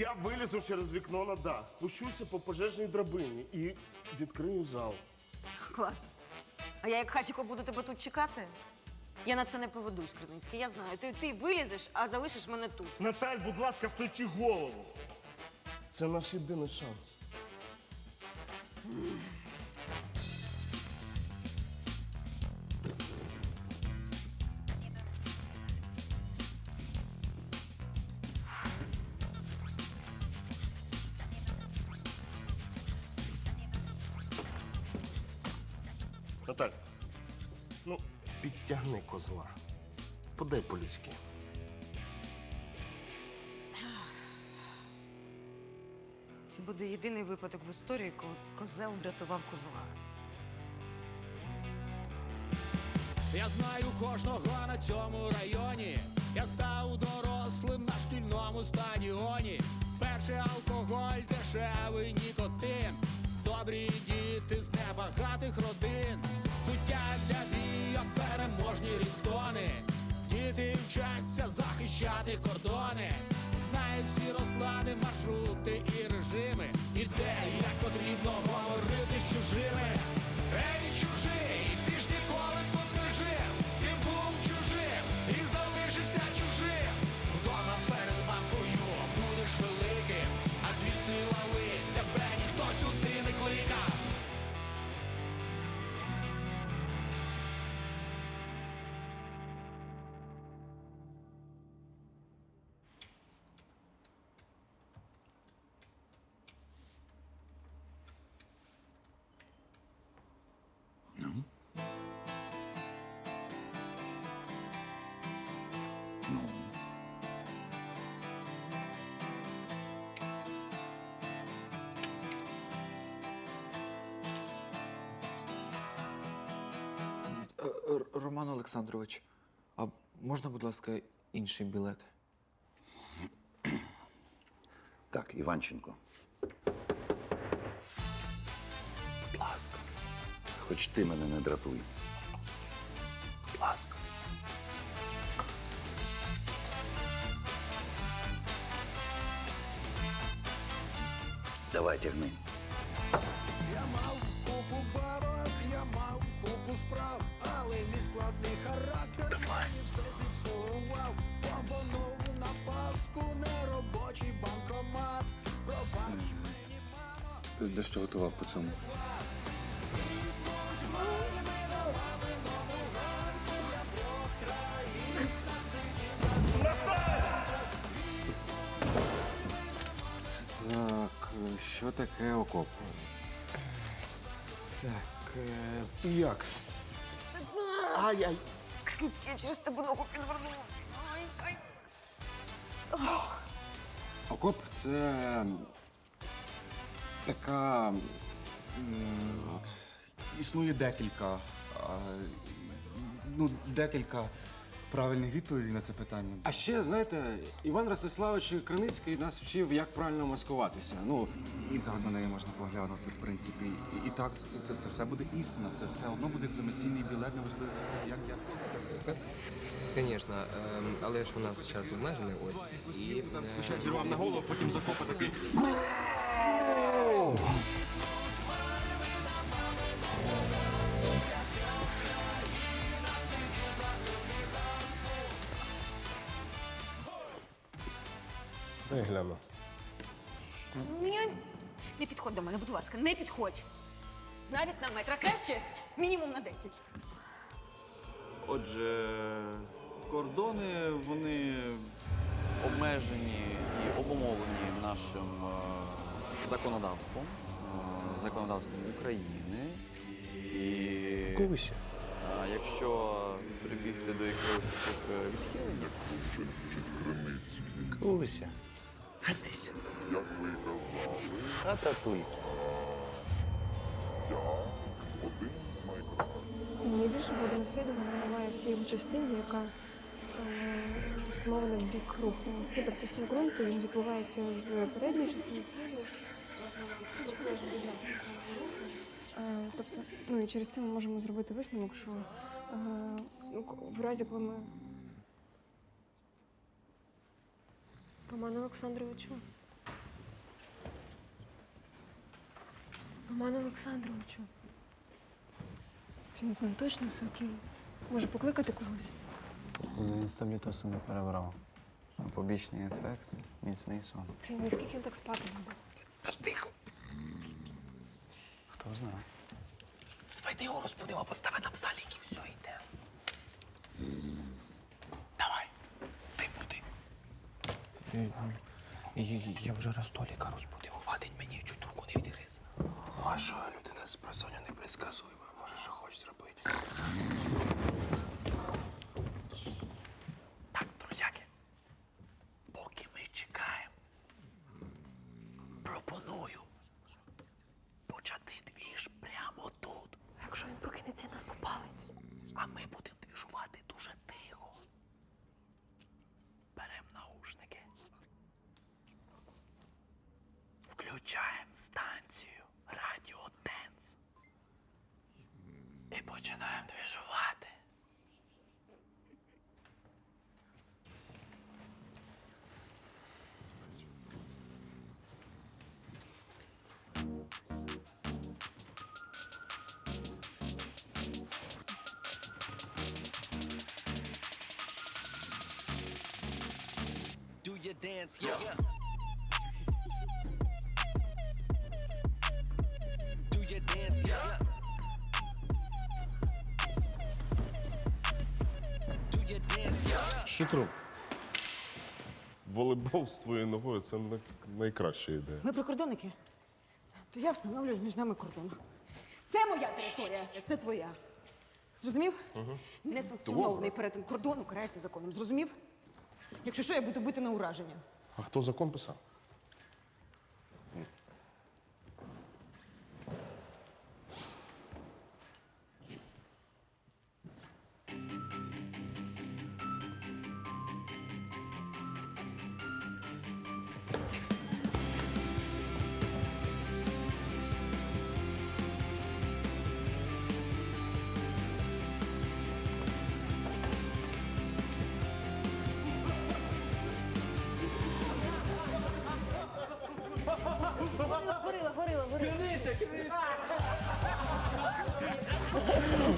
Я вилізу через вікно на дах, спущуся по пожежній драбині і відкрию зал. Клас. А я як хатіко буду тебе тут чекати? Я на це не поведусь, Кривинський. Я знаю. Ти, ти вилізеш, а залишиш мене тут. Наталь, будь ласка, включи голову. Це наш єдиний шанс. Наталь, ну, підтягни козла. Подай по-людськи. Це буде єдиний випадок в історії, коли козел врятував козла. Я знаю кожного на цьому районі. Я став дорослим на шкільному стадіоні. Перший алкоголь, дешевий нікотин. Добрі діти з небагатих родин. Суття для бійок, переможні ріктони. Діти вчаться захищати кордони. Знають всі розклади, маршрути і режими. І де як потрібно Роман Олександрович, а можна, будь ласка, інший білет? Так, Іванченко. Будь ласка. Хоч ти мене не дратуй. Будь ласка. Давай тягни. Дещо готував по цьому. Так, що таке окоп? Так, е, як? Ай-яй. Кривинський, я через тебе ногу підвернула. Ай, ай. Окоп це така. м, Існує декілька, а, ну, декілька правильних відповідей на це питання. А ще, знаєте, Іван Ростиславович Криницький нас вчив, як правильно маскуватися. Ну, І так на неї можна поглянути, в принципі. І, і так, це, це, це все буде істина, це все одно буде екзаменаційний білет, неважливо, як я. Звісно, ем, але ж у нас час обмежений ось. І е, Спочатку зірвав на голову, потім закопа такий. Дай гляну. Ні, не підходь до мене, будь ласка, не підходь. Навіть на метр, а краще мінімум на 10. Отже, кордони вони обмежені і обумовлені нашим е, законодавством, е, законодавством України. І Куся. е, якщо прибігти до якогось таких е, відхилень, Куся. А ти сюди. Як ви казали? А татульки. Найбільше буде наслідування буває в цій частині, яка е, спрямована в бік руху. Ну, тобто сім ґрунту він відбувається з передньої частини сліду. Е, тобто, ну і через це ми можемо зробити висновок, що ну, в разі, коли ми. Роману Олександровичу. Роман Олександровичу. Він з ним точно все окей. Може покликати когось? Він з таблітосом не перебрав. А побічний ефект міцний сон. Блін, наскільки він так спати буде? Та Тихо. Хто знає. Давайте його розбудимо, постави нам залік і все йде. Давай, ти буди. Я вже раз Толіка розбудив. Хватить мені, чуть руку не відгриз. А що, людина з просоння непредсказуєма. Може, що хоче зробити. Так, друзяки, поки ми чекаємо, пропоную почати двіж прямо тут. Якщо він прокинеться, нас попалить. А ми будемо двіжувати дуже тихо. Беремо наушники. Включаємо станцію Радіо Денс. І починаємо двіжувати. Do your dance, yeah. Do Шутру. Волейбол з твоєю ногою це не найкраща ідея. Ми прикордонники. То я встановлюю між нами кордон. Це моя територія, це твоя. Зрозумів? Угу. Несанкціонований перетин кордону карається законом. Зрозумів? Якщо що, я буду бити на ураження. А хто закон писав?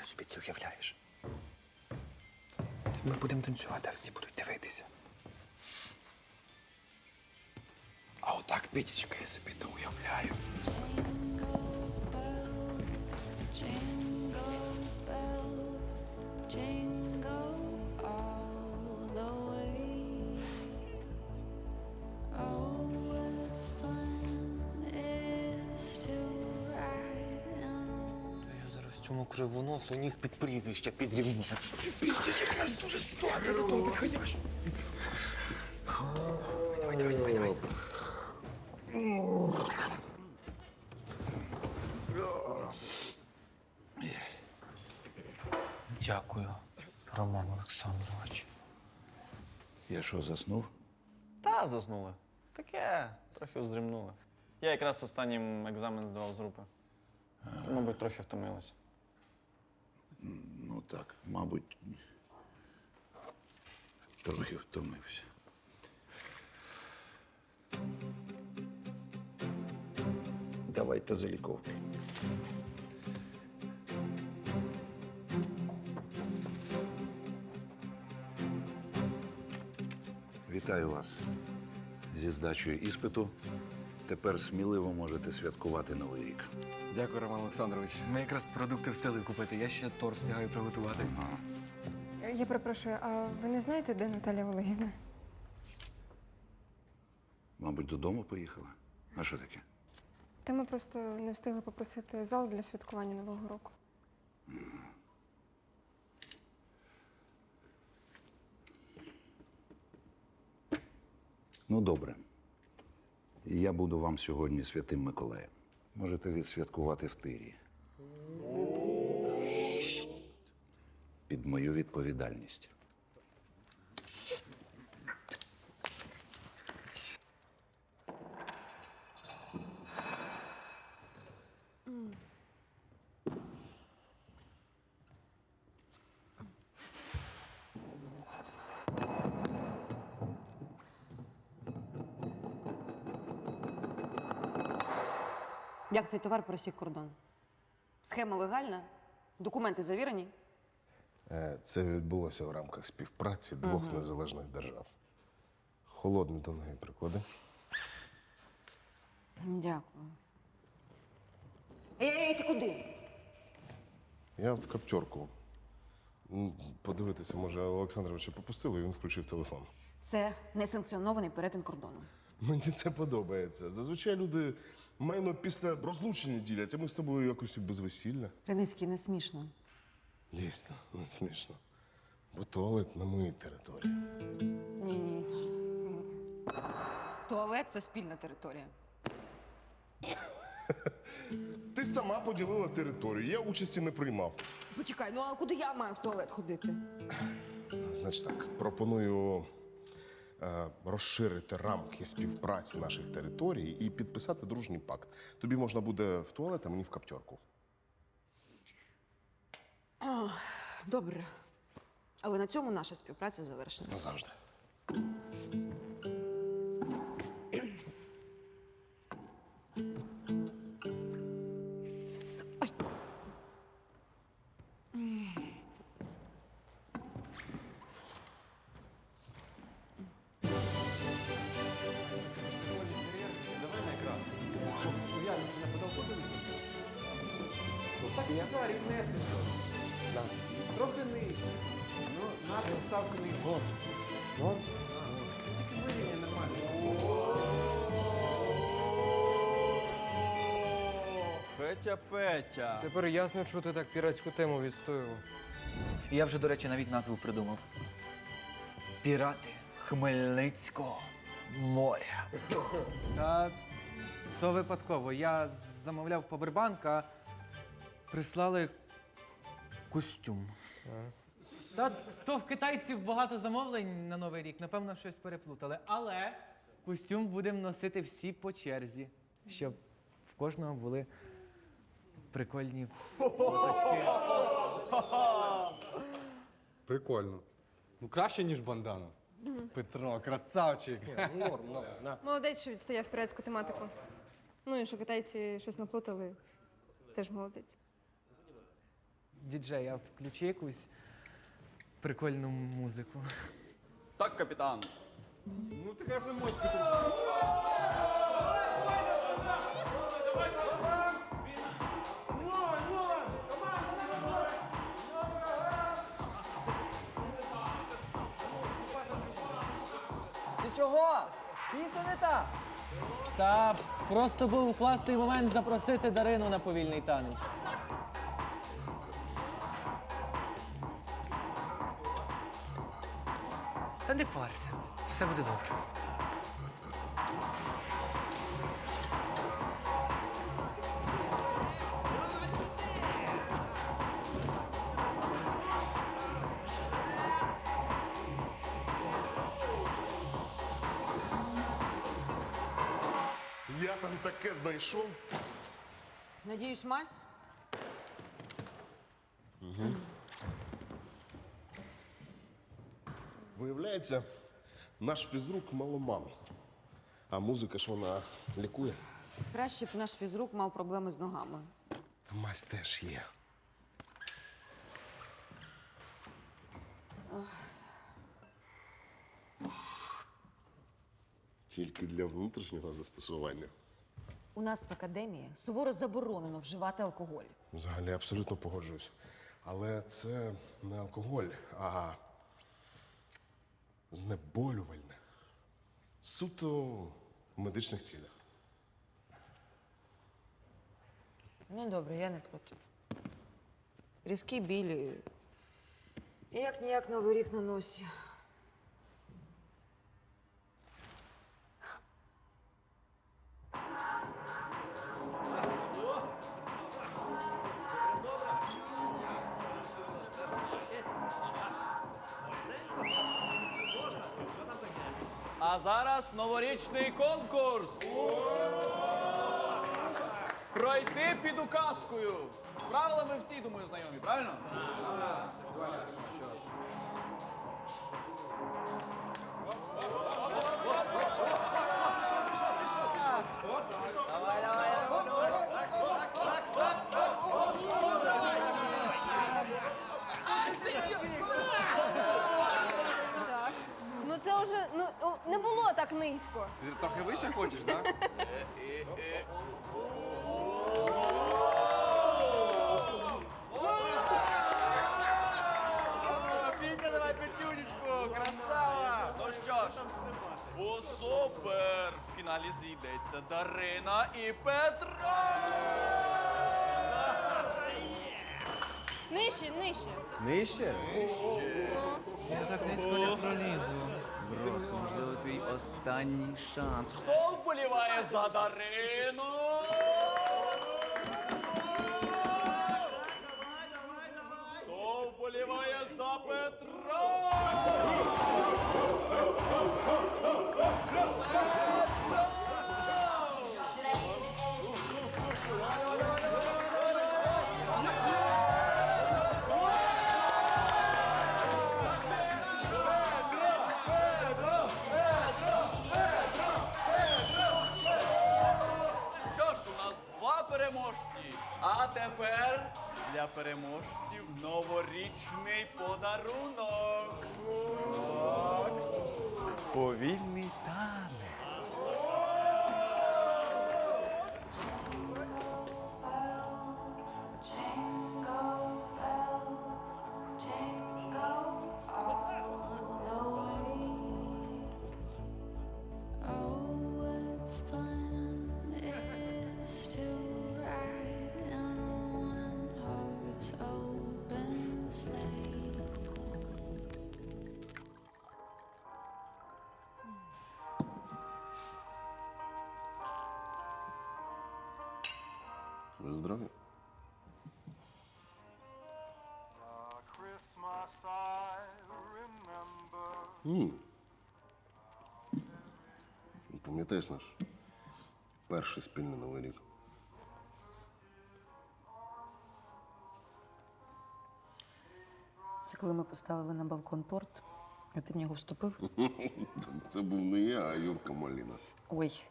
ти собі це уявляєш? Ми будемо танцювати, а всі будуть дивитися. А отак, Пітічка, я собі то уявляю. Кривоносу ніс під прізвище підрівняю. Дякую, Роман Олександрович. Я що, заснув? Та заснули. Таке, трохи вздрімнули. Я якраз останнім екзамен здавав з групи. Мабуть, трохи втомилась. Ну так, мабуть, трохи втомився. Давайте заліковки. Вітаю вас зі здачею іспиту. Тепер сміливо можете святкувати Новий рік. Дякую, Роман Олександрович. Ми якраз продукти встигли купити. Я ще торт встигаю приготувати. Я перепрошую, а ви не знаєте, де Наталя Олегівна? Мабуть, додому поїхала. А що таке? Та ми просто не встигли попросити зал для святкування Нового року. Ну, добре. І я буду вам сьогодні святим Миколаєм. Можете відсвяткувати в тирі. Під мою відповідальність. Як цей товар пересік кордон? Схема легальна? Документи завірені? Е, Це відбулося в рамках співпраці двох незалежних держав. Холодний до ноги приклади. Дякую. Ей, ей, ти куди? Я в каптерку. М, Подивитися, може, Олександровича попустили, і він включив телефон. Це несанкціонований перетин кордону. Мені це подобається. Зазвичай люди майно після розлучення ділять, а ми з тобою якось і без весілля. Криницький не смішно. Дійсно, не смішно. Бо туалет на моїй території. Ні, ні. Туалет це спільна територія. Ти сама поділила територію, я участі не приймав. Почекай, ну а куди я маю в туалет ходити? Значить так, пропоную розширити рамки співпраці наших територій і підписати дружній пакт. Тобі можна буде в туалет, а мені в каптерку. Добре. Але на цьому наша співпраця завершена. Назавжди. Так сюди, рівнесенько. Трохи нижче. Ну, на підставку нижче. От. От. Тільки вирівняй нормально. Петя, Петя. Тепер ясно, що ти так піратську тему відстоював. Я вже, до речі, навіть назву придумав. Пірати Хмельницького моря. Та то випадково. Я замовляв павербанк, а прислали костюм. Та то в китайців багато замовлень на Новий рік, напевно, щось переплутали. Але костюм будемо носити всі по черзі, щоб в кожного були прикольні фоточки. Прикольно. Ну краще, ніж бандана. Петро, красавчик. Норм, норм, на. Молодець, що відстояв піратську тематику. Ну і що китайці щось наплутали, теж молодець. Діджей, а включи якусь прикольну музику. Так, капітан. Ну така вже мочка. Ти чого? Пісня не та. Та просто був класний момент запросити Дарину на повільний танець. Та не парся, все буде добре. Я там таке знайшов. Надіюсь, мазь? Виявляється, наш фізрук маломан. А музика ж вона лікує. Краще б наш фізрук мав проблеми з ногами. Мазь теж є. Тільки для внутрішнього застосування. У нас в академії суворо заборонено вживати алкоголь. Взагалі абсолютно погоджуюсь. Але це не алкоголь, а знеболювальне. Суто в медичних цілях. Ну, добре, я не проти. Різкі білі. Як ніяк новий рік на носі. А зараз новорічний конкурс. Пройти під указкою. Правила ми всі, думаю, знайомі, правильно? Так низько. Ти трохи вище хочеш, так? Пінька, давай п'ятюнечку, красава! Ну що ж, у суперфіналі зійдеться Дарина і Петро! Нижче, нижче. Нижче? Я так низько не пролізу. Бро, це можливо твій останній шанс. Хто вболіває за Дарину? Переможці. А тепер для переможців новорічний подарунок. Повільний танець. Ви здорові? Пам'ятаєш наш перший спільний новий рік? Це коли ми поставили на балкон торт, а ти в нього вступив. Це був не я, а Юрка Маліна. Ой,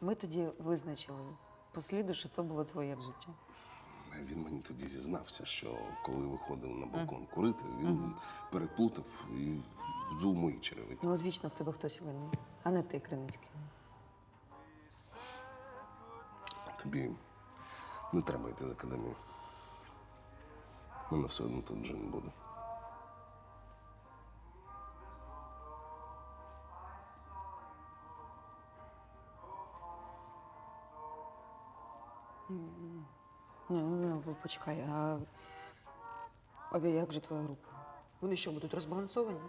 ми тоді визначили по сліду, що то було твоє в житті. Він мені тоді зізнався, що коли виходив на балкон курити, він переплутав і взув мої черевики. Ну, от вічно в тебе хтось винний, а не ти, Криницький. Тобі не треба йти з академії. Мене все одно тут вже не буде. Ну, ну почекай, а. А як же твоя група? Вони що, будуть розбалансовані?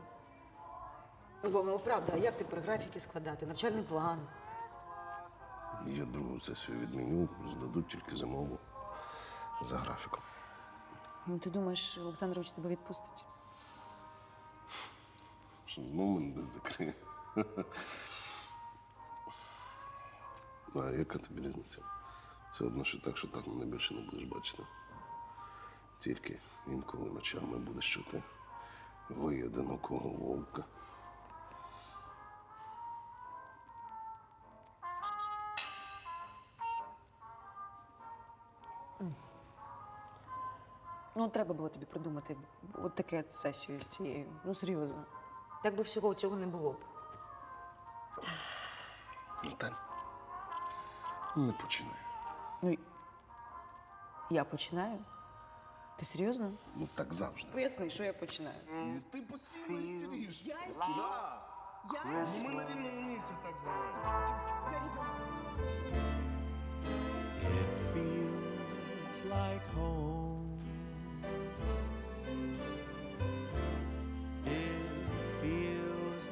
Ну, бо, ну, правда, а як тепер графіки складати? Навчальний план. Я другу сесію відміню, здадуть тільки замову за графіком. Ну, ти думаєш, Олександрович тебе відпустить? Що знову мене десь закриє. А яка тобі різниця? Все одно, що так, що так мене більше не будеш бачити. Тільки інколи ночами будеш чути вий одинокого вовка. Ну, треба було тобі придумати от таке сесію з цією. Ну, серйозно. Як би всього цього не було б. Наталь, не починай. Ну, я починаю. Ти серйозно? Ну так завжди. Поясни, що я починаю. Ти постійно істеріш. Я істерію? Да. Я ну, істерію? Ми на рівному місці так зробили.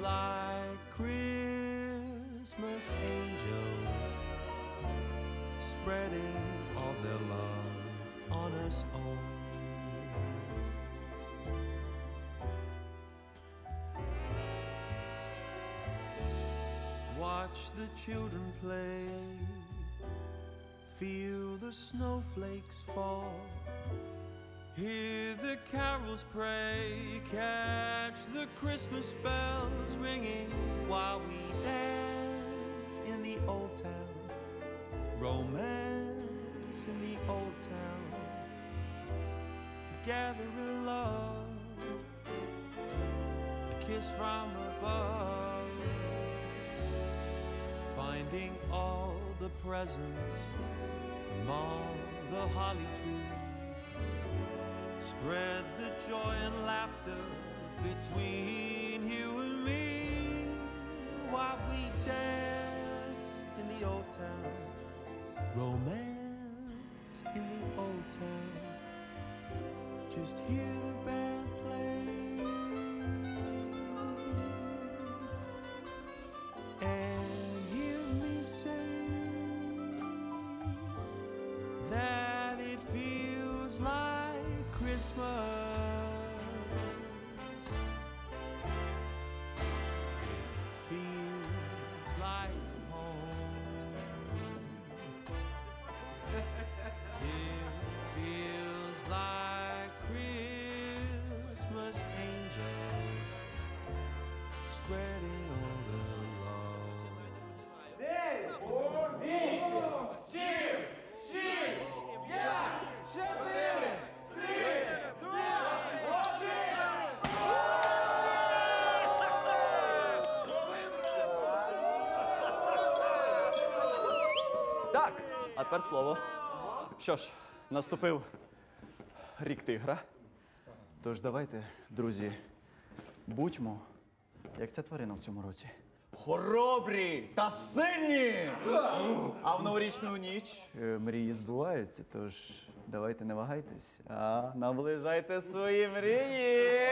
like Christmas angels. Spreading all their love on us all. Watch the children play, feel the snowflakes fall. Hear the carols pray, catch the Christmas bells ringing while we dance in the old town. Romance in the old town. Together in love, a kiss from above. Finding all the presents among the holly trees. Spread the joy and laughter between you and me while we dance in the old town. Romance in the old town. Just hear the band play тепер слово. Що ж, наступив рік тигра. Тож давайте, друзі, будьмо, як ця тварина в цьому році. Хоробрі та сильні! А в новорічну ніч е, мрії збуваються, тож давайте не вагайтесь, а наближайте свої мрії.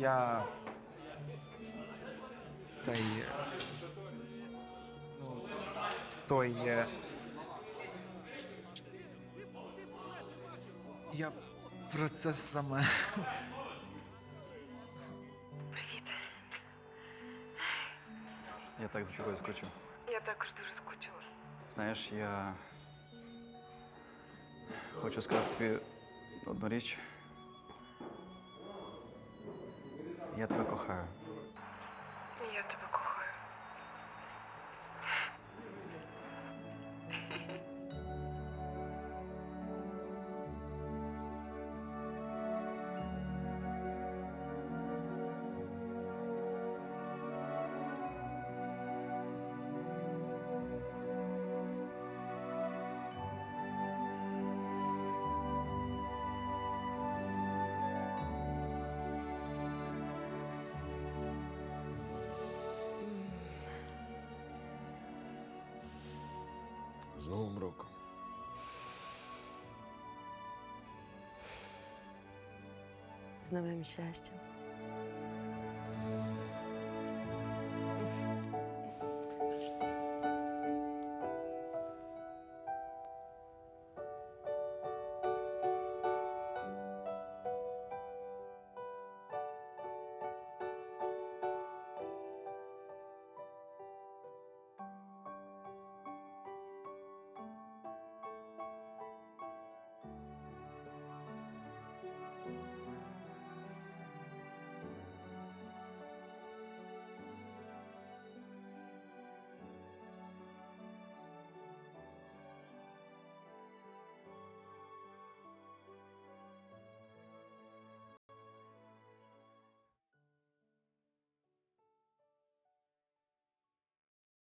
Я. Цей. Ну, той. е, Я про це саме. Я так за тобою скучив. Я також дуже скучила. Знаєш, я хочу сказати тобі одну річ. Я тебе кохаю. Новим роком. З новим щастям.